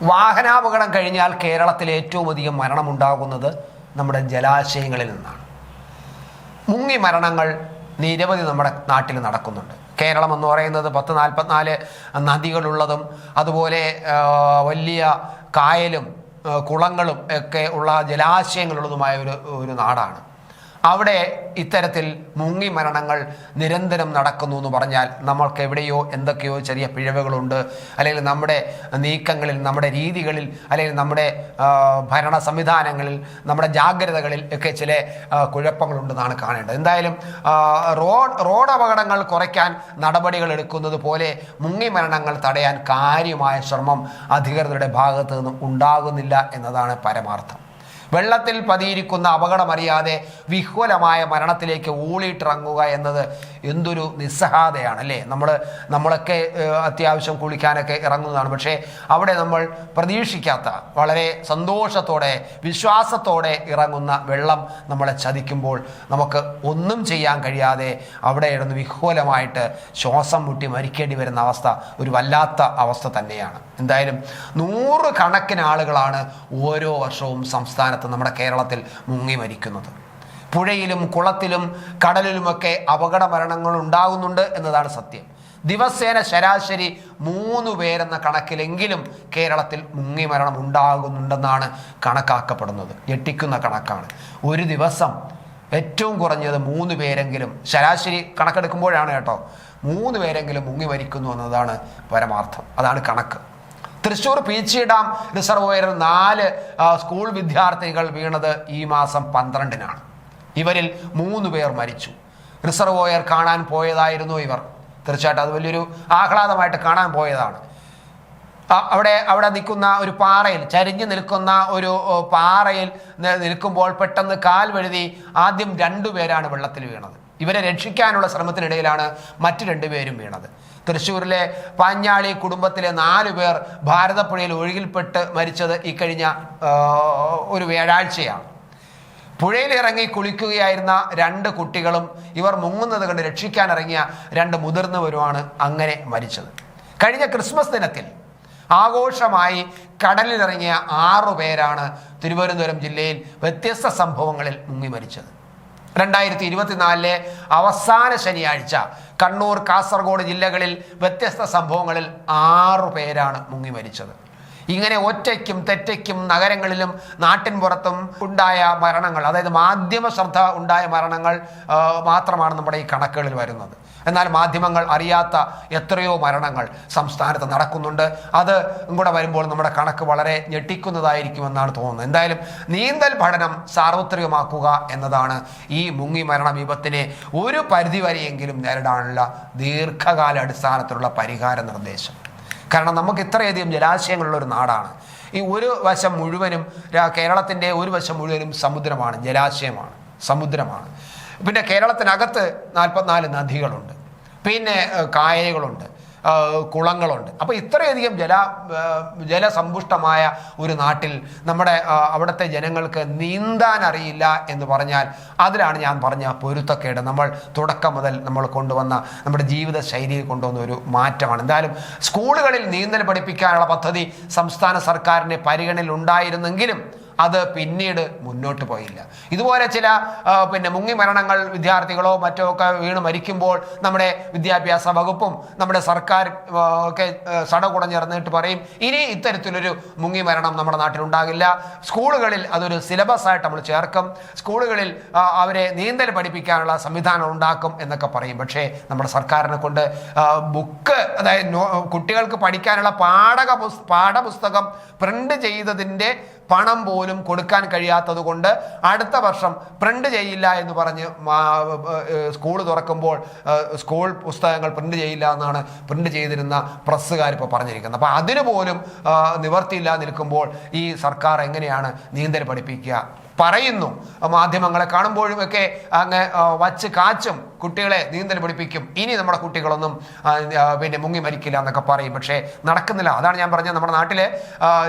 വാഹനാപകടം കഴിഞ്ഞാൽ കേരളത്തിൽ ഏറ്റവും അധികം മരണമുണ്ടാകുന്നത് നമ്മുടെ ജലാശയങ്ങളിൽ നിന്നാണ്. മുങ്ങി മരണങ്ങൾ നിരവധി നമ്മുടെ നാട്ടിൽ നടക്കുന്നുണ്ട്. കേരളം എന്ന് പറയുന്നത് പത്ത് നാൽപ്പത്തിനാല് നദികളുള്ളതും അതുപോലെ വലിയ കായലും കുളങ്ങളും ഒക്കെ ഉള്ള ജലാശയങ്ങളുള്ളതുമായ ഒരു ഒരു നാടാണ്. അവിടെ ഇത്തരത്തിൽ മുങ്ങി മരണങ്ങൾ നിരന്തരം നടക്കുന്നു എന്ന് പറഞ്ഞാൽ നമ്മൾക്ക് എവിടെയോ എന്തൊക്കെയോ ചെറിയ പിഴവുകളുണ്ട്. അല്ലെങ്കിൽ നമ്മുടെ നീക്കങ്ങളിൽ നമ്മുടെ രീതികളിൽ അല്ലെങ്കിൽ നമ്മുടെ ഭരണ സംവിധാനങ്ങളിൽ നമ്മുടെ ജാഗ്രതകളിൽ ഒക്കെ ചില കുഴപ്പങ്ങളുണ്ടെന്നാണ് കാണേണ്ടത്. എന്തായാലും റോഡ് റോഡ് അപകടങ്ങൾ കുറയ്ക്കാൻ നടപടികൾ എടുക്കുന്നത് പോലെ മുങ്ങി മരണങ്ങൾ തടയാൻ കാര്യമായ ശ്രമം അധികൃതരുടെ ഭാഗത്തു നിന്നും ഉണ്ടാകുന്നില്ല എന്നതാണ് പരമാർത്ഥം. വെള്ളത്തിൽ പതിയിരിക്കുന്ന അപകടമറിയാതെ വിഹ്വലമായ മരണത്തിലേക്ക് ഊളിയിട്ടിറങ്ങുക എന്നത് എന്തൊരു നിസ്സഹാതയാണ് അല്ലേ? നമ്മൾ നമ്മളൊക്കെ അത്യാവശ്യം കുളിക്കാനൊക്കെ ഇറങ്ങുന്നതാണ്. പക്ഷേ അവിടെ നമ്മൾ പ്രതീക്ഷിക്കാത്ത വളരെ സന്തോഷത്തോടെ വിശ്വാസത്തോടെ ഇറങ്ങുന്ന വെള്ളം നമ്മളെ ചതിക്കുമ്പോൾ നമുക്ക് ഒന്നും ചെയ്യാൻ കഴിയാതെ അവിടെ ഇരുന്ന് വിഹ്വലമായിട്ട് ശ്വാസം മുട്ടി മരിക്കേണ്ടി വരുന്ന അവസ്ഥ ഒരു വല്ലാത്ത അവസ്ഥ തന്നെയാണ്. എന്തായാലും നൂറ് കണക്കിന് ആളുകളാണ് ഓരോ വർഷവും സംസ്ഥാനത്ത് നമ്മുടെ കേരളത്തിൽ മുങ്ങി മരിക്കുന്നത്. പുഴയിലും കുളത്തിലും കടലിലുമൊക്കെ അപകട മരണങ്ങൾ ഉണ്ടാകുന്നുണ്ട് എന്നതാണ് സത്യം. ദിവസേന ശരാശരി മൂന്ന് പേരെന്ന കണക്കിലെങ്കിലും കേരളത്തിൽ മുങ്ങി മരണം ഉണ്ടാകുന്നുണ്ടെന്നാണ് കണക്കാക്കപ്പെടുന്നത്. ഞെട്ടിക്കുന്ന കണക്കാണ്. ഒരു ദിവസം ഏറ്റവും കുറഞ്ഞത് മൂന്ന് പേരെങ്കിലും ശരാശരി കണക്കെടുക്കുമ്പോഴാണ് കേട്ടോ. മൂന്ന് പേരെങ്കിലും മുങ്ങി മരിക്കുന്നു എന്നതാണ് പരമാർത്ഥം. അതാണ് കണക്ക്. തൃശ്ശൂർ പീച്ചി ഡാം റിസർവോയറിൽ നാല് സ്കൂൾ വിദ്യാർത്ഥികൾ വീണത് ഈ മാസം പന്ത്രണ്ടിനാണ്. ഇവരിൽ മൂന്ന് പേർ മരിച്ചു. റിസർവോയർ കാണാൻ പോയതായിരുന്നു ഇവർ. തീർച്ചയായിട്ടും അത് വലിയൊരു ആഹ്ലാദമായിട്ട് കാണാൻ പോയതാണ്. അവിടെ അവിടെ നിൽക്കുന്ന ഒരു പാറയിൽ ചരിഞ്ഞു നിൽക്കുന്ന ഒരു പാറയിൽ നിൽക്കുമ്പോൾ പെട്ടെന്ന് കാൽ വഴുതി ആദ്യം രണ്ടുപേരാണ് വെള്ളത്തിൽ വീണത്. ഇവരെ രക്ഷിക്കാനുള്ള ശ്രമത്തിനിടയിലാണ് മറ്റു രണ്ടുപേരും വീണത്. തൃശ്ശൂരിലെ പാഞ്ഞാളി കുടുംബത്തിലെ നാലു പേർ ഭാരതപ്പുഴയിൽ ഒഴുകിൽപ്പെട്ട് മരിച്ചത് ഇക്കഴിഞ്ഞ ഒരു വ്യാഴാഴ്ചയാണ്. പുഴയിലിറങ്ങി കുളിക്കുകയായിരുന്ന രണ്ട് കുട്ടികളും ഇവർ മുങ്ങുന്നത് കണ്ട് രക്ഷിക്കാൻ ഇറങ്ങിയ രണ്ട് മുതിർന്നവരുമാണ് അങ്ങനെ മരിച്ചത്. കഴിഞ്ഞ ക്രിസ്മസ് ദിനത്തിൽ ആഘോഷമായി കടലിലിറങ്ങിയ ആറു പേരാണ് തിരുവനന്തപുരം ജില്ലയിൽ വ്യത്യസ്ത സംഭവങ്ങളിൽ മുങ്ങി മരിച്ചത്. രണ്ടായിരത്തി ഇരുപത്തിനാലിലെ അവസാന ശനിയാഴ്ച കണ്ണൂർ കാസർഗോഡ് ജില്ലകളിൽ വ്യത്യസ്ത സംഭവങ്ങളിൽ ആറു പേരാണ് മുങ്ങി മരിച്ചത്. ഇങ്ങനെ ഒറ്റയ്ക്കും തെറ്റയ്ക്കും നഗരങ്ങളിലും നാട്ടിൻ പുറത്തും ഉണ്ടായ മരണങ്ങൾ അതായത് മാധ്യമ ശ്രദ്ധ ഉണ്ടായ മരണങ്ങൾ മാത്രമാണ് നമ്മുടെ ഈ കണക്കുകളിൽ വരുന്നത്. എന്നാൽ മാധ്യമങ്ങൾ അറിയാത്ത എത്രയോ മരണങ്ങൾ സംസ്ഥാനത്ത് നടക്കുന്നുണ്ട്. അത് കൂടെ വരുമ്പോൾ നമ്മുടെ കണക്ക് വളരെ ഞെട്ടിക്കുന്നതായിരിക്കുമെന്നാണ് തോന്നുന്നത്. എന്തായാലും നീന്തൽ പഠനം സാർവത്രികമാക്കുക എന്നതാണ് ഈ മുങ്ങി മരണ വിപത്തിനെ ഒരു പരിധിവരെയെങ്കിലും നേരിടാനുള്ള ദീർഘകാല അടിസ്ഥാനത്തിലുള്ള പരിഹാര നിർദ്ദേശം. കാരണം നമുക്ക് ഇത്രയധികം ജലാശയങ്ങളുള്ള ഒരു നാടാണ്. ഈ ഒരു വശം മുഴുവനും കേരളത്തിന്റെ ഒരു വശം മുഴുവനും സമുദ്രമാണ് ജലാശയമാണ് സമുദ്രമാണ്. പിന്നെ കേരളത്തിനകത്ത് നാൽപ്പത്തിനാല് നദികളുണ്ട്. പിന്നെ കായലുകളുണ്ട് കുളങ്ങളുണ്ട്. അപ്പോൾ ഇത്രയധികം ജല ജലസമ്പുഷ്ടമായ ഒരു നാട്ടിൽ നമ്മുടെ അവിടുത്തെ ജനങ്ങൾക്ക് നീന്താൻ അറിയില്ല എന്ന് പറഞ്ഞാൽ അതിലാണ് ഞാൻ പറഞ്ഞ പൊരുത്തക്കേട്. നമ്മൾ തുടക്കം മുതൽ നമ്മൾ കൊണ്ടുവന്ന നമ്മുടെ ജീവിത ശൈലിയിൽ കൊണ്ടുവന്ന ഒരു മാറ്റമാണ്. എന്തായാലും സ്കൂളുകളിൽ നീന്തൽ പഠിപ്പിക്കാനുള്ള പദ്ധതി സംസ്ഥാന സർക്കാരിന്റെ പരിഗണനയിൽ ഉണ്ടായിരുന്നെങ്കിലും അത് പിന്നീട് മുന്നോട്ട് പോയില്ല. ഇതുപോലെ ചില പിന്നെ മുങ്ങി മരണങ്ങൾ വിദ്യാർത്ഥികളോ മറ്റോ ഒക്കെ വീണ് മരിക്കുമ്പോൾ നമ്മുടെ വിദ്യാഭ്യാസ വകുപ്പും നമ്മുടെ സർക്കാർ ഒക്കെ സട കുടഞ്ഞിറന്നിട്ട് പറയും ഇനി ഇത്തരത്തിലൊരു മുങ്ങി മരണം നമ്മുടെ നാട്ടിലുണ്ടാകില്ല. സ്കൂളുകളിൽ അതൊരു സിലബസ് ആയിട്ട് നമ്മൾ ചേർക്കും. സ്കൂളുകളിൽ അവരെ നീന്തൽ പഠിപ്പിക്കാനുള്ള സംവിധാനം ഉണ്ടാക്കും എന്നൊക്കെ പറയും. പക്ഷേ നമ്മുടെ സർക്കാരിനെ കൊണ്ട് ബുക്ക് അതായത് കുട്ടികൾക്ക് പഠിക്കാനുള്ള പാഠക പാഠപുസ്തകം പ്രിന്റ് ചെയ്തതിന്റെ പണം പോലും കൊടുക്കാൻ കഴിയാത്തത് കൊണ്ട് അടുത്ത വർഷം പ്രിന്റ് ചെയ്യില്ല എന്ന് പറഞ്ഞ് സ്കൂൾ തുറക്കുമ്പോൾ സ്കൂൾ പുസ്തകങ്ങൾ പ്രിന്റ് ചെയ്യില്ല എന്നാണ് പ്രിന്റ് ചെയ്തിരുന്ന പ്രസ്സുകാർ ഇപ്പോൾ പറഞ്ഞിരിക്കുന്നത്. അപ്പോൾ അതിന് പോലും നിവർത്തിയില്ലാതെ നിൽക്കുമ്പോൾ ഈ സർക്കാർ എങ്ങനെയാണ് നീന്തൽ പഠിപ്പിക്കുക? പറയുന്നു. മാധ്യമങ്ങളെ കാണുമ്പോഴും ഒക്കെ അങ്ങ് വച്ച് കാച്ചും കുട്ടികളെ നീന്തൽ പഠിപ്പിക്കും. ഇനി നമ്മുടെ കുട്ടികളൊന്നും പിന്നെ മുങ്ങി മരിക്കില്ല എന്നൊക്കെ പറയും. പക്ഷേ നടക്കുന്നില്ല. അതാണ് ഞാൻ പറഞ്ഞത്. നമ്മുടെ നാട്ടിൽ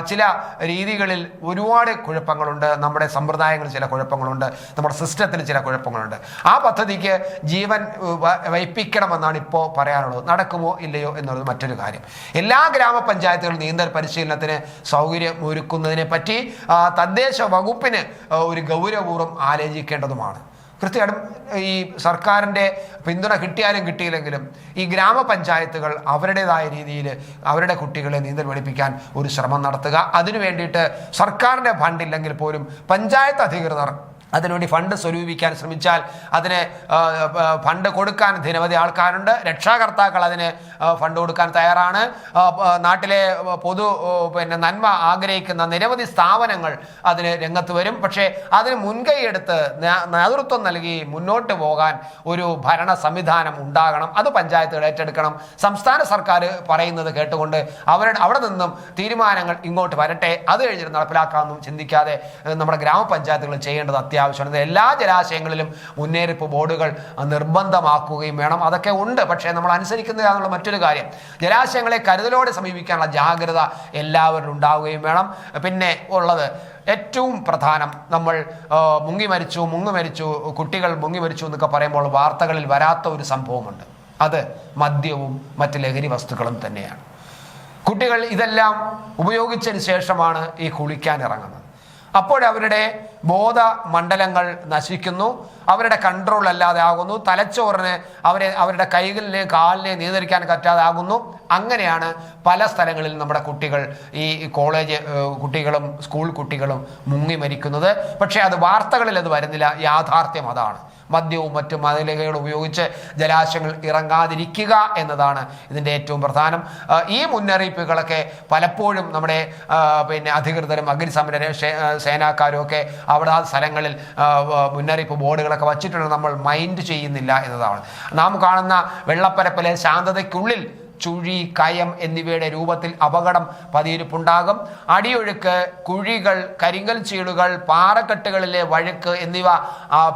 ചില രീതികളിൽ ഒരുപാട് കുഴപ്പങ്ങളുണ്ട്. നമ്മുടെ സമ്പ്രദായങ്ങളിൽ ചില കുഴപ്പങ്ങളുണ്ട്. നമ്മുടെ സിസ്റ്റത്തിൽ ചില കുഴപ്പങ്ങളുണ്ട്. ആ പദ്ധതിക്ക് ജീവൻ ഉ, വ- വയ്പ്പിക്കണമെന്നാണ് ഇപ്പോൾ പറയാനുള്ളത്. നടക്കുമോ ഇല്ലയോ എന്നുള്ളത് മറ്റൊരു കാര്യം. എല്ലാ ഗ്രാമപഞ്ചായത്തുകളും നീന്തൽ പരിശീലനത്തിന് സൗകര്യം ഒരുക്കുന്നതിനെ പറ്റി തദ്ദേശ വകുപ്പിന് ഒരു ഗൗരവപൂർവം ആലോചിക്കേണ്ടതുമാണ്. കൃത്യമായിട്ടും ഈ സർക്കാരിന്റെ പിന്തുണ കിട്ടിയാലും കിട്ടിയില്ലെങ്കിലും ഈ ഗ്രാമപഞ്ചായത്തുകൾ അവരുടേതായ രീതിയിൽ അവരുടെ കുട്ടികളെ നീന്തൽ പഠിപ്പിക്കാൻ ഒരു ശ്രമം നടത്തുക. അതിനു വേണ്ടിയിട്ട് സർക്കാരിന്റെ ഫണ്ടില്ലെങ്കിൽ പോലും പഞ്ചായത്ത് അധികൃതർ അതിനുവേണ്ടി ഫണ്ട് സ്വരൂപിക്കാൻ ശ്രമിച്ചാൽ അതിന് ഫണ്ട് കൊടുക്കാൻ നിരവധി ആൾക്കാരുണ്ട്. രക്ഷാകർത്താക്കൾ അതിന് ഫണ്ട് കൊടുക്കാൻ തയ്യാറാണ്. നാട്ടിലെ പൊതു പിന്നെ നന്മ ആഗ്രഹിക്കുന്ന നിരവധി സ്ഥാപനങ്ങൾ അതിന് രംഗത്ത് വരും. പക്ഷേ അതിന് മുൻകൈയെടുത്ത് നേതൃത്വം നൽകി മുന്നോട്ട് പോകാൻ ഒരു ഭരണ സംവിധാനം ഉണ്ടാകണം. അത് പഞ്ചായത്തുകൾ ഏറ്റെടുക്കണം. സംസ്ഥാന സർക്കാർ പറയുന്നത് കേട്ടുകൊണ്ട് അവരുടെ അവിടെ നിന്നും തീരുമാനങ്ങൾ ഇങ്ങോട്ട് വരട്ടെ. അത് കഴിഞ്ഞിട്ട് നടപ്പിലാക്കാമെന്നും ചിന്തിക്കാതെ നമ്മുടെ ഗ്രാമപഞ്ചായത്തുകൾ ചെയ്യേണ്ടത് അത്യാവശ്യമാണ് ഇത് എല്ലാ ജലാശയങ്ങളിലും മുന്നേറിപ്പ് ബോർഡുകൾ നിർബന്ധമാക്കുകയും വേണം. അതൊക്കെ ഉണ്ട് പക്ഷേ നമ്മൾ അനുസരിക്കുന്നതാണെന്നുള്ള മറ്റൊരു കാര്യം. ജലാശയങ്ങളെ കരുതലോടെ സമീപിക്കാനുള്ള ജാഗ്രത എല്ലാവരിലും ഉണ്ടാവുകയും വേണം. പിന്നെ ഉള്ളത് ഏറ്റവും പ്രധാനം നമ്മൾ മുങ്ങി മരിച്ചു മുങ്ങി മരിച്ചു കുട്ടികൾ മുങ്ങി മരിച്ചു എന്നൊക്കെ പറയുമ്പോൾ വാർത്തകളിൽ വരാത്ത ഒരു സംഭവമുണ്ട്. അത് മദ്യവും മറ്റ് ലഹരി വസ്തുക്കളും തന്നെയാണ്. കുട്ടികൾ ഇതെല്ലാം ഉപയോഗിച്ചതിന് ശേഷമാണ് ഈ കുളിക്കാൻ ഇറങ്ങുന്നത്. അപ്പോഴവരുടെ ബോധ മണ്ഡലങ്ങൾ നശിക്കുന്നു. അവരുടെ കൺട്രോൾ അല്ലാതെ ആകുന്നു. തലച്ചോറിന് അവരെ അവരുടെ കൈകളിലെ കാലിനെ നിയന്ത്രിക്കാൻ പറ്റാതെ ആകുന്നു. അങ്ങനെയാണ് പല സ്ഥലങ്ങളിൽ നമ്മുടെ കുട്ടികൾ ഈ കോളേജ് കുട്ടികളും സ്കൂൾ കുട്ടികളും മുങ്ങി മരിക്കുന്നത്. പക്ഷേ അത് വാർത്തകളിൽ അത് വരുന്നില്ല. യാഥാർത്ഥ്യം അതാണ്. മദ്യവും മറ്റു മതിലുകൾ ഉപയോഗിച്ച് ജലാശയങ്ങൾ ഇറങ്ങാതിരിക്കുക എന്നതാണ് ഇതിന്റെ ഏറ്റവും പ്രധാനം. ഈ മുന്നറിയിപ്പുകളൊക്കെ പലപ്പോഴും നമ്മുടെ പിന്നെ അധികൃതരും അഗ്നിസമര സേനാക്കാരും ഒക്കെ അവിടെ ആ സ്ഥലങ്ങളിൽ മുന്നറിയിപ്പ് ബോർഡുകളൊക്കെ വച്ചിട്ടുണ്ട്. നമ്മൾ മൈൻഡ് ചെയ്യുന്നില്ല എന്നതാണ്. നാം കാണുന്ന വെള്ളപ്പരപ്പിലെ ശാന്തതയ്ക്കുള്ളിൽ ചുഴി കയം എന്നിവയുടെ രൂപത്തിൽ അപകടം പതിയിരിപ്പുണ്ടാകും. അടിയൊഴുക്ക് കുഴികൾ കരിങ്കൽ ചീളുകൾ പാറക്കെട്ടുകളിലെ വഴുക്ക് എന്നിവ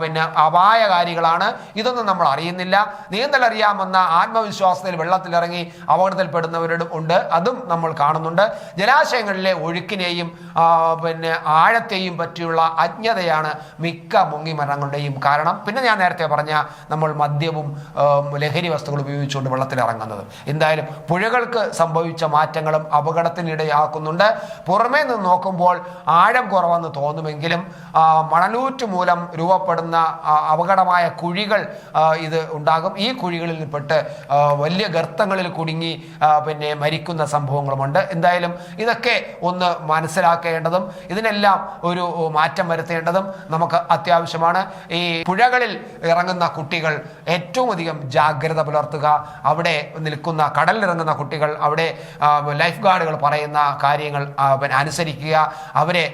പിന്നെ അപായകാരികളാണ് ഇതൊന്നും നമ്മൾ അറിയുന്നില്ല. നീന്തൽ അറിയാമെന്ന ആത്മവിശ്വാസത്തിൽ വെള്ളത്തിലിറങ്ങി അപകടത്തിൽപ്പെടുന്നവരും ഉണ്ട്. അതും നമ്മൾ കാണുന്നുണ്ട്. ജലാശയങ്ങളിലെ ഒഴുക്കിനെയും പിന്നെ ആഴത്തെയും പറ്റിയുള്ള അജ്ഞതയാണ് മിക്ക മുങ്ങി മരണങ്ങളുടെയും കാരണം. പിന്നെ ഞാൻ നേരത്തെ പറഞ്ഞ നമ്മൾ മദ്യവും ലഹരി വസ്തുക്കൾ ഉപയോഗിച്ചുകൊണ്ട് വെള്ളത്തിലിറങ്ങുന്നത്. എന്തായാലും പുഴകൾക്ക് സംഭവിച്ച മാറ്റങ്ങളും അപകടത്തിനിടയാക്കുന്നുണ്ട്. പുറമേ നിന്ന് നോക്കുമ്പോൾ ആഴം കുറവെന്ന് തോന്നുമെങ്കിലും മണലൂറ്റ് മൂലം രൂപപ്പെടുന്ന അപകടമായ കുഴികൾ ഇത് ഉണ്ടാകും. ഈ കുഴികളിൽ പെട്ട് വലിയ ഗർത്തങ്ങളിൽ കുടുങ്ങി പിന്നെ മരിക്കുന്ന സംഭവങ്ങളുമുണ്ട്. എന്തായാലും ഇതൊക്കെ ഒന്ന് മനസ്സിലാക്കേണ്ടതും ഇതിനെല്ലാം ഒരു മാറ്റം വരുത്തേണ്ടതും നമുക്ക് അത്യാവശ്യമാണ്. ഈ പുഴകളിൽ ഇറങ്ങുന്ന കുട്ടികൾ ഏറ്റവും അധികം ജാഗ്രത പുലർത്തുക അവിടെ നിൽക്കുന്ന കടലിലിറങ്ങുന്ന കുട്ടികൾ അവിടെ ലൈഫ് ഗാർഡുകൾ പറയുന്ന കാര്യങ്ങൾ പിന്നെ അനുസരിക്കുക അവരെ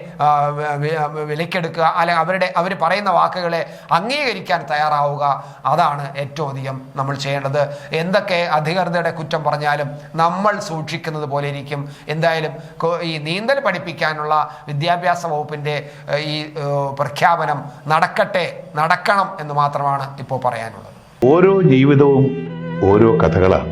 വിലക്കെടുക്കുക അല്ലെങ്കിൽ അവരുടെ അവർ പറയുന്ന വാക്കുകളെ അംഗീകരിക്കാൻ തയ്യാറാവുക. അതാണ് ഏറ്റവും അധികം നമ്മൾ ചെയ്യേണ്ടത്. എന്തൊക്കെ അധികൃതരുടെ കുറ്റം പറഞ്ഞാലും നമ്മൾ സൂക്ഷിക്കുന്നത് പോലെ ഇരിക്കും. എന്തായാലും ഈ നീന്തൽ പഠിപ്പിക്കാനുള്ള വിദ്യാഭ്യാസ വകുപ്പിന്റെ ഈ പ്രഖ്യാപനം നടക്കട്ടെ നടക്കണം എന്ന് മാത്രമാണ് ഇപ്പോൾ പറയാനുള്ളത്. ഓരോ ജീവിതവും ഓരോ കഥകളാണ്.